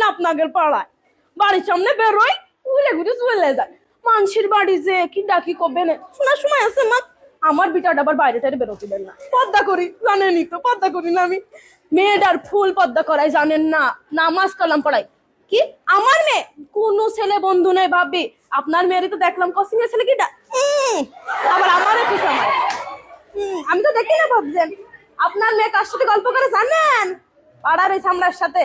না আপনাদের পাড়ায়। বাড়ির সামনে ঘুরে চলে যায়। বাড়ি যে, কি ডাকি কবে না। শোনার সময় আছে, মা। আমার বিটাটা আবার বাইরে টাইরে বেরোতে দেন না। পদ্মা করি তো, পদ্মা করি না আমি। মেয়েটার ফুল পদ্মা করাই জানেন না। নামাজ কালাম পড়াই। কি? আমার মেয়ে? কোনো ছেলে বন্ধু নেই, ভাবি। আপনার মেয়েরই তো দেখলাম কসিং ছেলে কি আবার আমারও কি সময় আমি তো দেখি না, ভাবছেন। আপনার মেয়ে কার সাথে গল্প করে জানেন? পাড়ার ওই সামলার সাথে।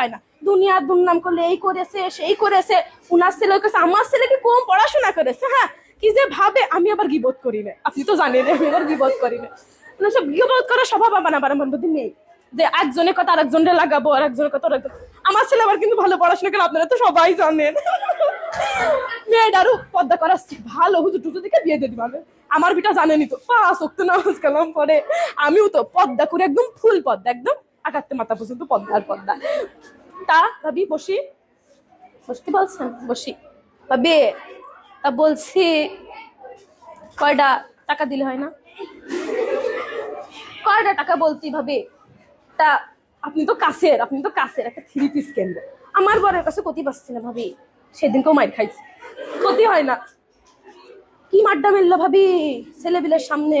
কয় না। দুনিয়ার দুর্নাম করলে এই করেছে, সেই করেছে। উনার ছেলে করেছে আমার ছেলে কি কম পড়াশোনা করেছে? হ্যাঁ কি যে ভাবে, আমি আবার গিবোধ করি না। আপনি তো জানেন, আমি আবার গিবোধ করি না। মানে সব গিবোধ করার স্বভাব আমার আবার আমার মধ্যে নেই। যে একজনের কথা আরেকজনের লাগাবো আর একজনের কথা আরেকজন আমার ছেলে আবার কিন্তু ভালো পড়াশোনা করে, আপনারা তো সবাই জানেন। মেয়েটারও পদ্মা করা ভালো, হুজুর টুজুর দিকে বিয়ে দিয়ে দিবাবে আমার বিটা জানেনি তো। পাঁচ অক্ট নামাজ কালাম পরে আমিও তো পদ্মা করে একদম ফুল পদ্মা, একদম আকাত্তে মাথা পর্যন্ত পদ্মার পদ্মা। তা, ভাবি, বসি। বসতে বলছেন? বসি। ভাবি, তা বলছি কয়টা টাকা দিলে হয় না? কয়টা টাকা বলছি ভাবি? তা আপনি তো কাছের, আপনি তো কাছের একটা থ্রি পিস কেন্দ্র আমার বরের কাছে ক্ষতি পাচ্ছি না ভাবি। সেদিনকেও মাইর খাইছি। ক্ষতি হয় না। কি মাড্ডা মেললো ভাবি? ছেলেবিলের সামনে।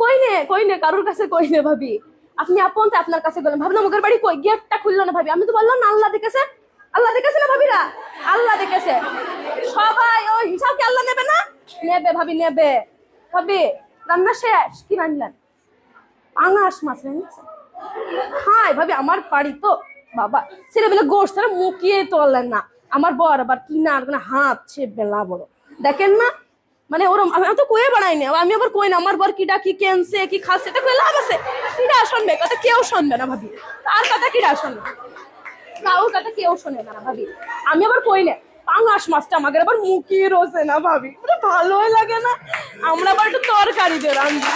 কই নে কই নে কারোর কাছে কই নে ভাবি। আপনি আপন তো আপনার কাছে গেলেন ভাবলাম ওদের বাড়ি কই? গেটটা খুললো না ভাবি। আমি তো বললাম, না, আল্লাহ দেখেছে। আল্লাহ দেখেছে না ভাবিরা? আল্লাহ দেখেছে। সবাই ওই হিসাব কি আল্লাহ নেবে না? নেবে ভাবি নেবে। ভাবি, রান্না শেষ? কি রান্নলেন পাঙাশ মাছ রান্নাছেন হাই, ভাবি, আমার বাড়ি তো, বাবা, ছেলেবেলে গোষ্ঠ তারা মুখিয়ে তোলেন না। আমার বর আবার মানে হাত সে বেলা বড়। দেখেন না মানে ওরম, আমি তো কয়ে বাড়াই না আমি আবার কই না, আমার বর কিডা, কি কেনছে, কি খাচ্ছে এটা কয়ে লাভ আছে। কিডা শুনবে? কথা কেউ শুনবে না, ভাবি। আর কথা কিডা শুনবে? কাউ কথা কেউ শোনে না, ভাবি। আমি আবার কই না, পাঙাশ মাছটা আমাদের আবার মুখিয়ে রোজে না, ভাবি। ভালোই লাগে না। আমরা আবার একটু তরকারি রান্ধি